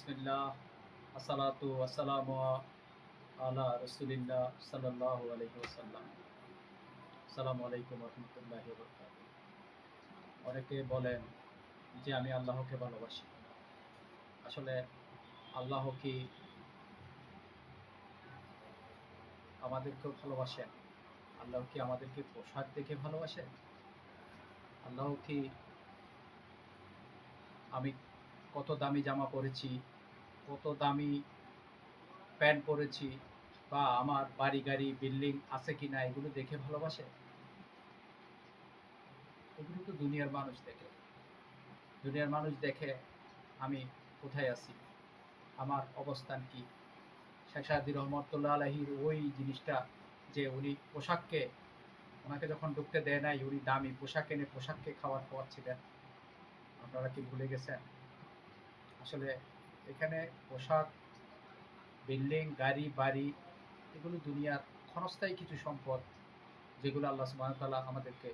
বিসমিল্লাহ, আসসালাতু আসসালামু আলা আসসালামু আলাইকুম অনেকে বলেন যে আমি আল্লাহকে ভালোবাসি। আসলে আল্লাহ কি আমাদেরকেও ভালোবাসেন? আল্লাহ কি আমাদেরকে পোশাক দেখে ভালোবাসেন? আল্লাহ কি আমি কত দামি জামা পরেছি, কত দামি প্যান্ট পরেছি বা আমার বাড়ি, গাড়ি, বিল্ডিং আছে কি না এগুলো দেখে ভালোবাসে? এগুলো তো দুনিয়ার মানুষ দেখে। দুনিয়ার মানুষ দেখে আমি কোথায় আছি? আমার অবস্থান কি? শেখ সাহাদি রহমতুল্লাহ আলহির ওই জিনিসটা যে উনি পোশাককে, ওনাকে যখন ঢুকতে দেয় নাই, উনি দামি পোশাক এনে পোশাককে খাবার খাওয়াচ্ছিলেন আপনারা কি ভুলে গেছেন? আসলে এখানে পোশাক, বিল্ডিং, গাড়ি, বাড়ি, এগুলো দুনিয়ার ক্ষণস্থায়ী কিছু সম্পদ যেগুলো আল্লাহ সুবাহতাল্লাহ আমাদেরকে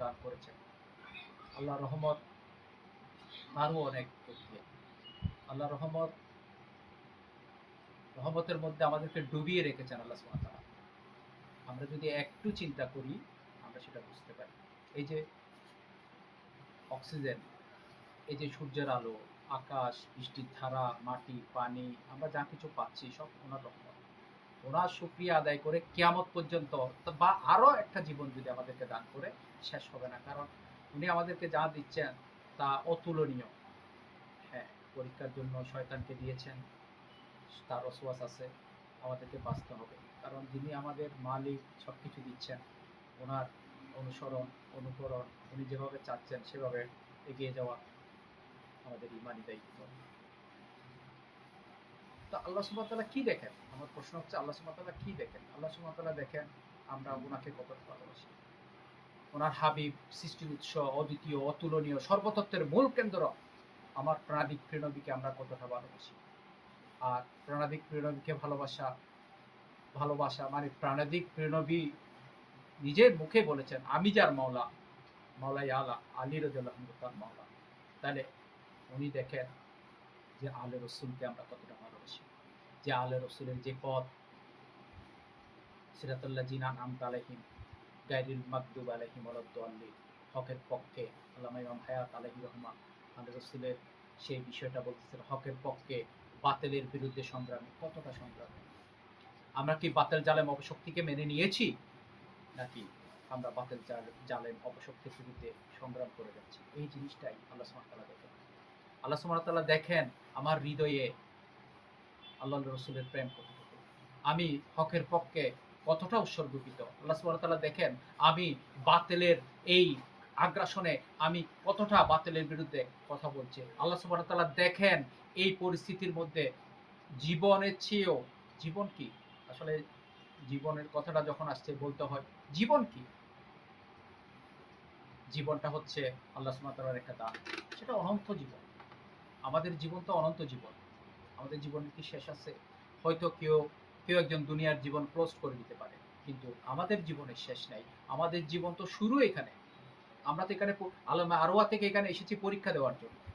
দান করেছেন। আল্লাহ রহমত আরও অনেক প্রক্রিয়া আল্লাহ রহমত, রহমতের মধ্যে আমাদেরকে ডুবিয়ে রেখেছেন আল্লাহ সুবাহতাল্লাহ আমরা যদি একটু চিন্তা করি, আমরা সেটা বুঝতে পারি। এই যে অক্সিজেন, এই যে সূর্যের আলো আকাশ, বৃষ্টির ধারা, মাটি, পানি, আমরা যা কিছু পাচ্ছি, সব ওনার রহমত ওনার সুক্রিয়া আদায় করে কেয়ামত পর্যন্ত বা আরও একটা জীবন যদি আমাদেরকে দান করে, শেষ হবে না। কারণ উনি আমাদেরকে যা দিচ্ছেন, তা অতুলনীয়। হ্যাঁ পরীক্ষার জন্য শয়তানকে দিয়েছেন, তার অসুয়াস আছে, আমাদেরকে বাঁচতে হবে। কারণ যিনি আমাদের মালিক সব কিছু দিচ্ছেন, ওনার অনুসরণ, অনুকরণ, উনি যেভাবে চাচ্ছেন, সেভাবে এগিয়ে যাওয়া আমাদের ইমানি দায়িত্ব। তো আল্লাহ সুবহানাহু কি দেখেন? আমার প্রশ্ন হচ্ছে, আল্লাহ সুবহানাহু কি দেখেন? আল্লাহ সুবহানাহু দেখেন আমরা ওনাকে কত ভালোবাসি। ওনার হাবিব, সৃষ্টির উৎস, অদ্বিতীয়, অতুলনীয়, সর্বতত্ত্বের মূল কেন্দ্র আমার প্রাণাদিক প্রেণবীকে আমরা কতটা ভালোবাসি। আর প্রাণাদিক প্রেণবীকে ভালোবাসা ভালোবাসা মানে প্রাণাদিক প্রেণবী নিজের মুখে বলেছেন, আমি যার মাওলা মাওলাই আলা, আলী তার মাওলা। তাহলে উনি দেখেন যে আলে রসুলকে আমরা কতটা ভালোবাসি। যে আলে রসুলের যে পথ, সিরাতুল্লাহ জিনান আম আলাইহিম গাইরুল মাকদুব আলাইহিম আল্লি হকের পক্ষে, আল্লামা ইমাম হায়াত আলাইহি রহমান আলে রসুলের সেই বিষয়টা বলতেছেন, হকের পক্ষে বাতিলের বিরুদ্ধে সংগ্রামে, কতটা সংগ্রামে? আমরা কি বাতেল জালেম অপশক্তিকে মেনে নিয়েছি? নাকি আমরা বাতিল জাল- জালেম অপশক্তির বিরুদ্ধে সংগ্রাম করে যাচ্ছি? এই জিনিসটাই আল্লাহ সুবহানাহু দেখেন। আল্লাহ সুবহানাহু দেখেন আমার হৃদয়ে আল্লাহ রসুলের প্রেম আমি হকের পক্ষে কতটা উৎসর্গকৃত। আল্লাহ সুবহানাহু দেখেন আমি বাতিলের এই আগ্রাসনে আমি কতটা বাতিলের বিরুদ্ধে কথা বলছি। আল্লাহ সুবহানাহু দেখেন এই পরিস্থিতির মধ্যে জীবনের চেয়েও, জীবন কি? আসলে জীবনের কথাটা যখন আসছে বলতে হয়, জীবন কি? জীবনটা হচ্ছে আল্লাহ সুবহানাহু একটা দান। সেটা অনন্ত জীবন। আমাদের জীবন তো অনন্ত জীবন। আমাদের জীবনের কি শেষ আছে? হয়তো কেউ কেউ একজন দুনিয়ার জীবন ক্লোজ করে দিতে পারে। কিন্তু আমাদের জীবনের শেষ নাই। আমাদের জীবন তো শুরু এখানে। আমরা তো এখানে আলমা আরোয়া থেকে এখানে এসেছি পরীক্ষা দেওয়ার জন্য।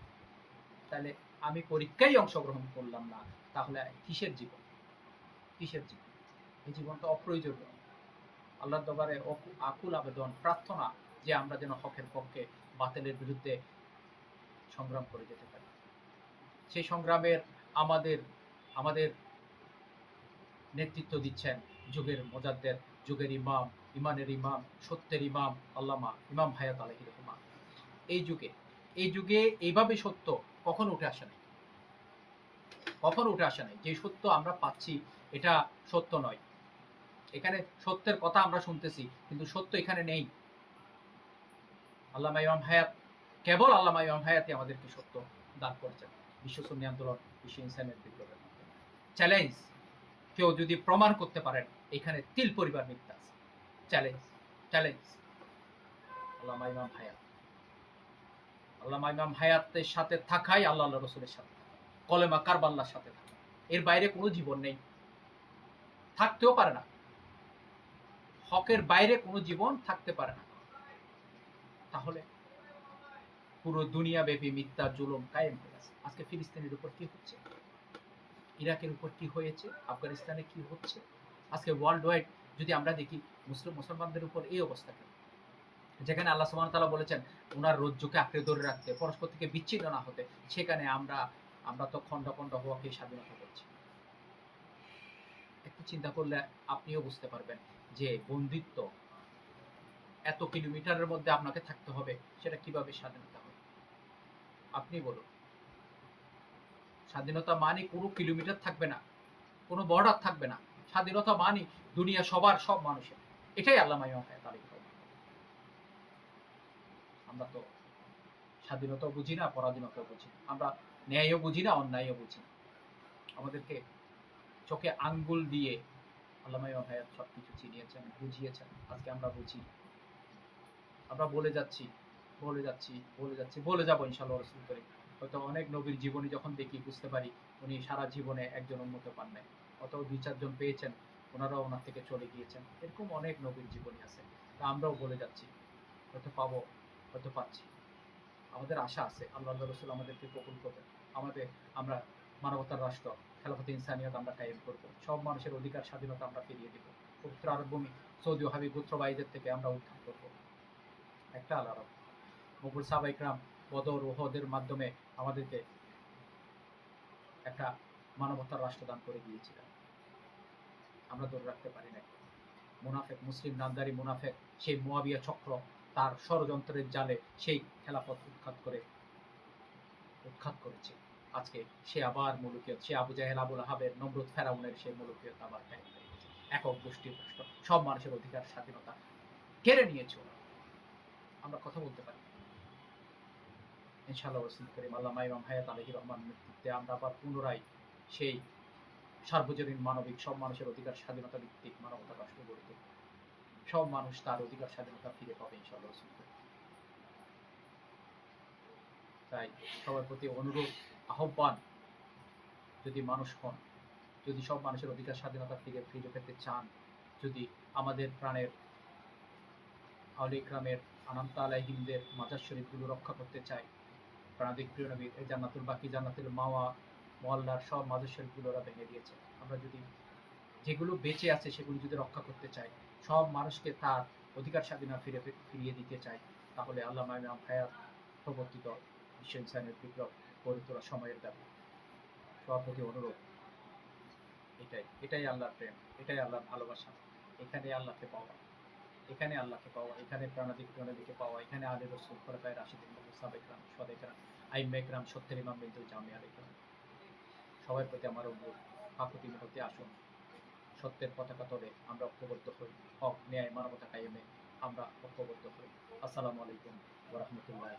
তাহলে আমি পরীক্ষায় অংশগ্রহণ করলাম না। তাহলে কিসের জীবন? কিসের জীবন? এই জীবনটা অপ্রয়োজনীয়। আল্লাহর দরবারে আকুল আবেদন, প্রার্থনা যে আমরা যেন হকের পক্ষে বাতিলের বিরুদ্ধে সংগ্রাম করে যেতে পারি। সেই সংগ্রামের আমাদের আমাদের নেতৃত্ব দিচ্ছেন যুগের মোজাদ্দের, যুগের ইমাম, ইমানের ইমাম, সত্যের ইমাম, আল্লামা ইমাম হায়াত আলহি রহমান। এই যুগে এই যুগে এইভাবে সত্য কখনো উঠে আসে নাই। কখনো উঠে আসে নাই। যে সত্য আমরা পাচ্ছি, এটা সত্য নয়। এখানে সত্যের কথা আমরা শুনতেছি, কিন্তু সত্য এখানে নেই। আল্লামা ইমাম হায়াত, কেবল আল্লামা ইমাম হায়াতই আমাদেরকে সত্য দান করেছেন। বিশ্ব সুন্নি আন্দোলন বিশ্ব ইনসানের বিপ্লবের মাধ্যমে চ্যালেঞ্জ কেউ যদি প্রমাণ করতে পারেন, এখানে তিল পরিবার মিথ্যা চ্যালেঞ্জ চ্যালেঞ্জ ইমাম হায়াত। ইমাম হায়াতের সাথে থাকাই আল্লাহ আল্লাহ রসুলের সাথে কলেমা কারবাল্লার সাথে থাকা। এর বাইরে কোনো জীবন নেই। থাকতেও পারে না। হকের বাইরে কোনো জীবন থাকতে পারে না তাহলে পুরো দুনিয়া ব্যাপী মিথ্যা জুলুম কায়েম হয়ে আছে আজকে ফিলিস্তিনের উপর কি হচ্ছে? ইরাকের উপর কি হয়েছে? আফগানিস্তানে কি হচ্ছে? আজকে ওয়ার্ল্ড ওয়াইড যদি আমরা দেখি, মুসলিম, মুসলমানদের উপর এই অবস্থা যেখানে আল্লাহ ওয়া তাআলা বলেছেন ওনার রজ্জুকে আঁকড়ে ধরে রাখতে, পরস্পর থেকে বিচ্ছিন্ন না হতে, সেখানে আমরা আমরা তো খণ্ড খণ্ড হওয়াকে স্বাধীনতা করছি একটু চিন্তা করলে আপনিও বুঝতে পারবেন যে বন্দিত্ব এত কিলোমিটারের মধ্যে আপনাকে থাকতে হবে, সেটা কীভাবে স্বাধীনতা হবে? আপনি বলুন। স্বাধীনতা মানে কোনো কিলোমিটার থাকবে না, কোনো বর্ডার থাকবে না। স্বাধীনতা মানে দুনিয়া সবার, সব মানুষের। এটাই আল্লাহ মাইমা হায়াত আলী আমরা তো স্বাধীনতাও বুঝি না, পরাধীনতাও বুঝি না। আমরা ন্যায়ও বুঝি না, অন্যায়ও বুঝি না। আমাদেরকে চোখে আঙ্গুল দিয়ে আল্লামা ইমাম হায়াত সব কিছু চিনিয়েছেন, বুঝিয়েছেন। আজকে আমরা বুঝি। আমরা বলে যাচ্ছি বলে যাচ্ছি বলে যাচ্ছি, বলে যাব ইনশাল্লাহ রসুল করে। হয়তো অনেক নবীর জীবনী যখন দেখি, বুঝতে পারি উনি সারা জীবনে একজন উন্নত পান নাই। অথবা দুই, চারজন পেয়েছেন, ওনারাও ওনার থেকে চলে গিয়েছেন। এরকম অনেক নবীর জীবনী আছে। তা আমরাও বলে যাচ্ছি। হয়তো পাবো, হয়তো পাচ্ছি। আমাদের আশা আছে, আল্লাহ রসুল আমাদেরকে কবুল করবেন। আমাদের, আমরা মানবতার রাষ্ট্র, খেলাফত ইনসানিয়ত আমরা কায়েম করব। সব মানুষের অধিকার, স্বাধীনতা আমরা ফিরিয়ে দেব। পবিত্র আরব ভূমি, সৌদি হাবি গোত্রবাহীদের থেকে আমরা উদ্ধার করব। একটা আলাদা মুকুল সাবাইকরাম বদর ওহদের মাধ্যমে আমাদেরকে একটা মানবতার রাষ্ট্র দান করে দিয়েছিলেন আমরা ধরে রাখতে পারি না মুনাফেক, মুসলিম নামদারি মুনাফেক, সেই মোয়াবিয়া চক্র, তার ষড়যন্ত্রের জালে সেই খেলাফত উৎখাত করে, উৎখাত করেছে। আজকে সে আবার মুলুকিয়ত, সে আবু জাহেল, আবুল আহাবের নমরুদ ফেরাউনের সেই মুলুকিয়ত আবার। একক গোষ্ঠীর রাষ্ট্র, সব মানুষের অধিকার, স্বাধীনতা কেড়ে নিয়েছে আমরা কথা বলতে পারি। ইনশাআল্লাহ রসুল করিম ইমাম হায়াত আলহি রহমান নেতৃত্বে আমরা আবার পুনরায় সেই সার্বজনীন মানবিক সব মানুষের অধিকার স্বাধীনতা ভিত্তিক মানবতার রাষ্ট্র সব মানুষ তার অধিকার স্বাধীনতা ফিরে পাবে রসুল করিম। তাই সবার প্রতি অনুরোধ, আহ্বান, যদি মানুষ হন, যদি সব মানুষের অধিকার স্বাধীনতা ফিরে ফিরে পেতে চান, যদি আমাদের প্রাণের আউলি গ্রামের আনন্ত আলাইহিমদের মাজার শরীফগুলো রক্ষা করতে চাই প্রাণাদিক প্রিয় নবীর এই জান্নাতুল বাকি, জান্নাতুল মাওয়া মহল্লার সব মাজার শরীফগুলো ওরা ভেঙে দিয়েছে। আমরা যদি যেগুলো বেঁচে আছে সেগুলো যদি রক্ষা করতে চাই, সব মানুষকে তার অধিকার স্বাধীনতা ফিরে ফিরিয়ে দিতে চাই, তাহলে আল্লাহ ইমাম হায়াত, প্রবর্তিত বিশ্ব ইনসানের বিপ্লব গড়ে তোলা সময়ের দাবি সবার প্রতি অনুরোধ, এটাই এটাই আল্লাহর প্রেম, এটাই আল্লাহর ভালোবাসা, এখানে আল্লাহকে পাওয়া। এখানে আল্লাহকে পাওয়া, এখানে প্রাণাদিক প্রাণাদিকে পাওয়া, এখানে আলী রসুল, খোলাফায় রাশিদিন সাবেকরাম আইম একরাম সত্যের ইমাম বিন্দু জামিয়া একরাম সবার প্রতি আমার অনুরোধ কাকুতি হতে আসুন। সত্যের পতাকা তলে আমরা ঐক্যবদ্ধ হই। হক, ন্যায়, মানবতা কায়েমে আমরা ঐক্যবদ্ধ হই। আসসালামু আলাইকুম ওরহমতুল্লাহ